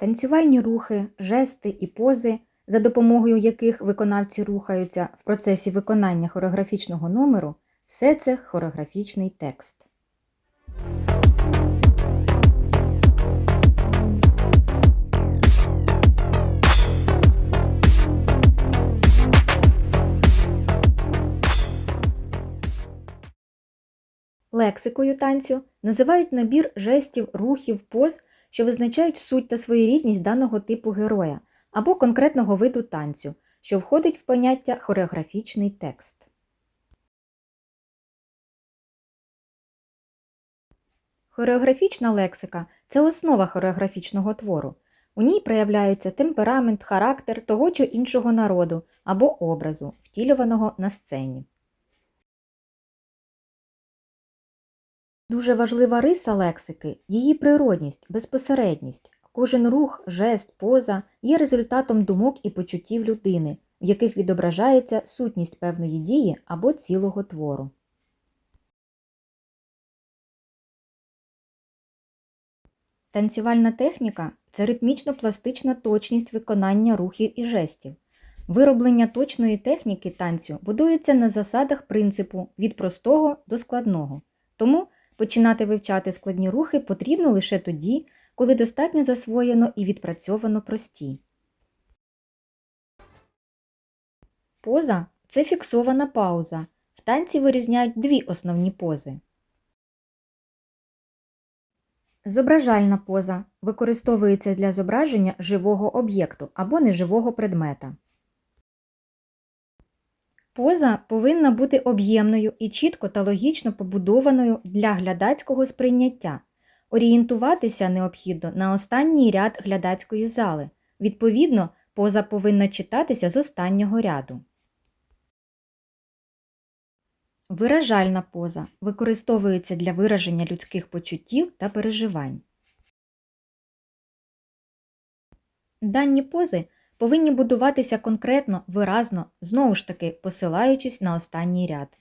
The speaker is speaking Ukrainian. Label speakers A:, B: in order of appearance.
A: Танцювальні рухи, жести і пози, за допомогою яких виконавці рухаються в процесі виконання хореографічного номеру, все це хореографічний текст. Лексикою танцю називають набір жестів, рухів, поз, що визначають суть та своєрідність даного типу героя або конкретного виду танцю, що входить в поняття хореографічний текст. Хореографічна лексика це основа хореографічного твору. У ній проявляються темперамент, характер того чи іншого народу або образу, втілюваного на сцені. Дуже важлива риса лексики її природність, безпосередність. Кожен рух, жест, поза є результатом думок і почуттів людини, в яких відображається сутність певної дії або цілого твору. Танцювальна техніка це ритмічно-пластична точність виконання рухів і жестів. Вироблення точної техніки танцю будується на засадах принципу від простого до складного. Тому починати вивчати складні рухи потрібно лише тоді, коли достатньо засвоєно і відпрацьовано прості. Поза це фіксована пауза. В танці вирізняють дві основні пози. Зображальна поза використовується для зображення живого об'єкту або неживого предмета. Поза повинна бути об'ємною і чітко та логічно побудованою для глядацького сприйняття. Орієнтуватися необхідно на останній ряд глядацької зали. Відповідно, поза повинна читатися з останнього ряду. Виражальна поза використовується для вираження людських почуттів та переживань. Дані пози повинні будуватися конкретно, виразно, знову ж таки посилаючись на останній ряд.